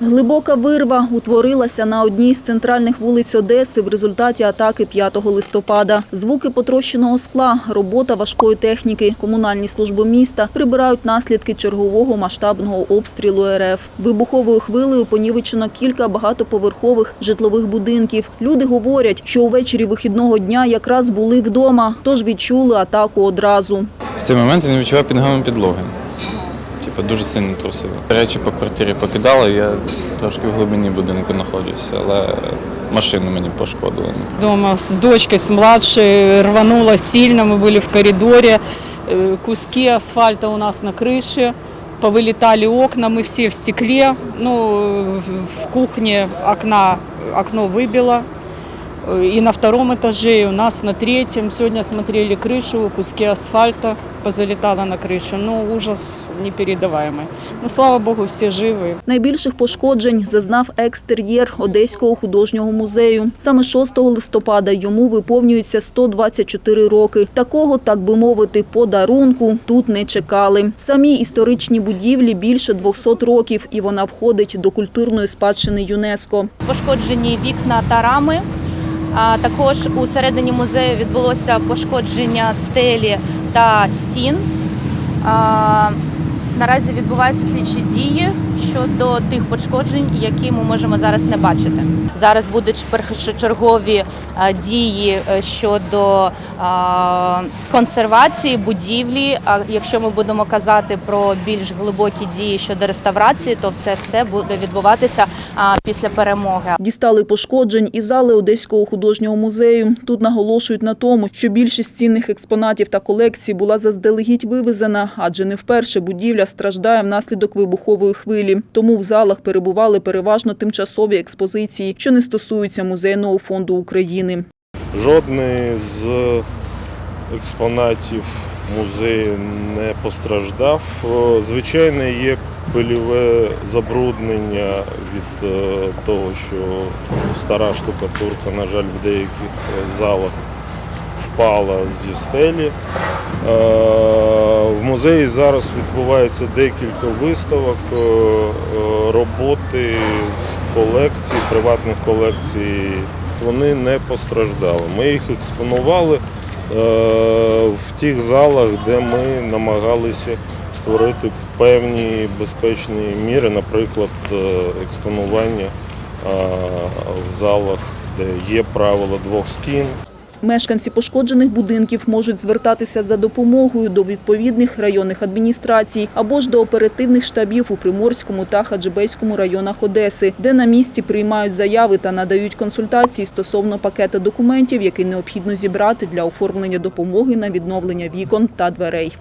Глибока вирва утворилася на одній з центральних вулиць Одеси в результаті атаки 5 листопада. Звуки потрощеного скла, робота важкої техніки, комунальні служби міста прибирають наслідки чергового масштабного обстрілу РФ. Вибуховою хвилею понівечено кілька багатоповерхових житлових будинків. Люди говорять, що увечері вихідного дня якраз були вдома, тож відчули атаку одразу. В цей момент не відчував під підлоги. Типу дуже сильно трусило. Речі по квартирі покидали, я трошки в глибині будинку знаходжуся, але машину мені пошкодили. Дома с дочкой, с младшей рвануло сильно, мы были в коридоре, Э, куски асфальта у нас на крыше, повылетали окна, мы все в стекле, ну, в- в кухне окна, окно выбило, Э, и на втором этаже, и у нас на третьем. Сегодня смотрели крышу, куски асфальта позалетало на крышу, ну, ужас непередаваемый. Ну, слава богу, все живы. Найбільших пошкоджень зазнав екстер'єр Одеського художнього музею. Саме 6 листопада йому виповнюється 124 роки. Такого, так би мовити, подарунку тут не чекали. Самі історичні будівлі більше 200 років, і вона входить до культурної спадщини юнеско. пошкоджені вікна та рами. А також у середині музею відбулося пошкодження стелі та стін. А, Наразі відбуваються слідчі дії щодо тих пошкоджень, які ми можемо зараз не бачити. Зараз будуть першочергові а, дії е, щодо консервації будівлі. А якщо ми будемо казати про більш глибокі дії щодо реставрації, то це все буде відбуватися після перемоги. Дістали пошкоджень і зали Одеського художнього музею. Тут наголошують на тому, що більшість цінних експонатів та колекцій була заздалегідь вивезена, адже не вперше будівля страждає внаслідок вибухової хвилі. Тому в залах перебували переважно тимчасові експозиції, що не стосуються музейного фонду України. Жодний з експонатів музею не постраждав. О, Звичайно, є пильове забруднення від е, того, що стара штукатурка, на жаль, в деяких е, залах впала зі стелі. Е, В музеї зараз відбувається декілька виставок, е, е, роботи з колекцій, приватних колекцій. Вони не постраждали. Ми їх експонували в тих залах, де ми намагалися створити певні безпечні міри, наприклад, експонування в залах, де є правило двох стін. Мешканці пошкоджених будинків можуть звертатися за допомогою до відповідних районних адміністрацій або ж до оперативних штабів у Приморському та Хаджибейському районах Одеси, де на місці приймають заяви та надають консультації стосовно пакета документів, який необхідно зібрати для оформлення допомоги на відновлення вікон та дверей.